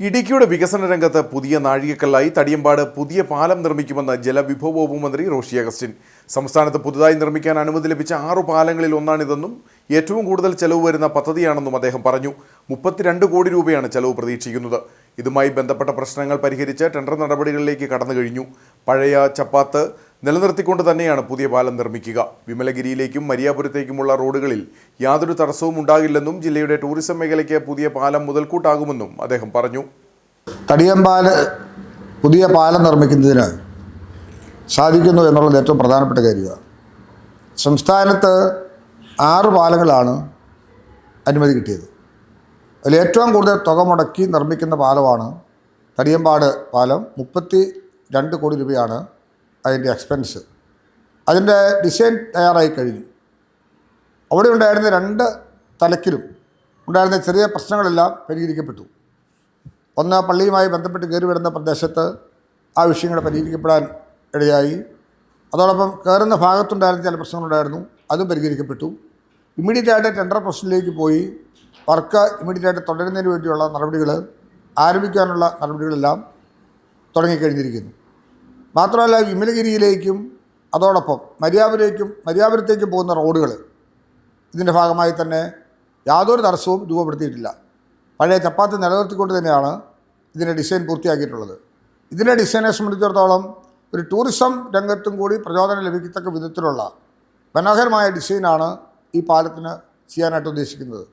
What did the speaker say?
ഇടുക്കിയുടെ വികസന രംഗത്ത് പുതിയ നാഴികക്കല്ലായി തടിയമ്പാട് പുതിയ പാലം നിർമ്മിക്കുമെന്ന് ജലവിഭവ വകുപ്പ് മന്ത്രി റോഷി അഗസ്റ്റിൻ. സംസ്ഥാനത്ത് പുതുതായി നിർമ്മിക്കാൻ അനുമതി ലഭിച്ച ആറു പാലങ്ങളിൽ ഒന്നാണിതെന്നും ഏറ്റവും കൂടുതൽ ചെലവ് വരുന്ന പദ്ധതിയാണെന്നും അദ്ദേഹം പറഞ്ഞു. മുപ്പത്തിരണ്ട് കോടി രൂപയാണ് ചെലവ് പ്രതീക്ഷിക്കുന്നത്. ഇതുമായി ബന്ധപ്പെട്ട പ്രശ്നങ്ങൾ പരിഹരിച്ച് ടെൻഡർ നടപടികളിലേക്ക് കടന്നു കഴിഞ്ഞു. പഴയ ചപ്പാത്ത് നിലനിർത്തിക്കൊണ്ട് തന്നെയാണ് പുതിയ പാലം നിർമ്മിക്കുക. വിമലഗിരിയിലേക്കും മരിയാപുരത്തേക്കുമുള്ള റോഡുകളിൽ യാതൊരു തടസ്സവും ഉണ്ടാകില്ലെന്നും ജില്ലയുടെ ടൂറിസം മേഖലയ്ക്ക് പുതിയ പാലം മുതൽക്കൂട്ടാകുമെന്നും അദ്ദേഹം പറഞ്ഞു. തടിയമ്പാൽ പുതിയ പാലം നിർമ്മിക്കുന്നതിന് സാധിക്കുന്നു എന്നുള്ളത് ഏറ്റവും പ്രധാനപ്പെട്ട കാര്യമാണ്. സംസ്ഥാനത്ത് ആറ് പാലങ്ങളാണ് അനുമതി കിട്ടിയത്. അതിൽ ഏറ്റവും കൂടുതൽ തുക മുടക്കി നിർമ്മിക്കുന്ന പാലമാണ് തടിയമ്പാട് പാലം. മുപ്പത്തി രണ്ട് കോടി രൂപയാണ് അതിന്റെ എക്സ്പെൻസ് അതിന്റെ ഡിസൈൻ തയ്യാറായി കഴിഞ്ഞു. അവിടെ ഉണ്ടായിരുന്ന രണ്ട് തലക്കിലും ഉണ്ടായിരുന്ന ചെറിയ പ്രശ്നങ്ങളെല്ലാം പരിഹരിക്കപ്പെട്ടു. ഒന്ന് പള്ളിയുമായി ബന്ധപ്പെട്ട് കയറി വരുന്ന പ്രദേശത്ത് ആ വിഷയങ്ങൾ പരിഹരിക്കപ്പെടാൻ ഇടയായി. അതോടൊപ്പം കയറുന്ന ഭാഗത്തുണ്ടായിരുന്ന ചില പ്രശ്നങ്ങളുണ്ടായിരുന്നു അതും പരിഹരിക്കപ്പെട്ടു. ഇമ്മീഡിയറ്റ് ആയിട്ട് ടെൻഡർ പ്രശ്നത്തിലേക്ക് പോയി. വർക്ക് ഇമ്മീഡിയറ്റ് ആയിട്ട് തുടരുന്നതിന് വേണ്ടിയുള്ള നടപടികൾ ആരംഭിക്കാനുള്ള നടപടികളെല്ലാം തുടങ്ങിക്കഴിഞ്ഞിരിക്കുന്നു. മാത്രമല്ല വിമലഗിരിയിലേക്കും അതോടൊപ്പം മര്യാപുരേക്കും മര്യാപുരത്തേക്കും പോകുന്ന റോഡുകൾ ഇതിന്റെ ഭാഗമായി തന്നെ യാതൊരു തടസ്സവും രൂപപ്പെടുത്തിയിട്ടില്ല. പഴയ ചപ്പാത്തി നിലനിർത്തിക്കൊണ്ട് തന്നെയാണ് ഇതിന്റെ ഡിസൈൻ പൂർത്തിയാക്കിയിട്ടുള്ളത്. ഇതിന്റെ ഡിസൈനെ സംബന്ധിച്ചിടത്തോളം ഒരു ടൂറിസം രംഗത്തും കൂടി പ്രചോദനം ലഭിക്കത്തക്ക വിധത്തിലുള്ള മനോഹരമായ ഡിസൈനാണ് ഈ പാലത്തിന് ചെയ്യാനായിട്ട് ഉദ്ദേശിക്കുന്നത്.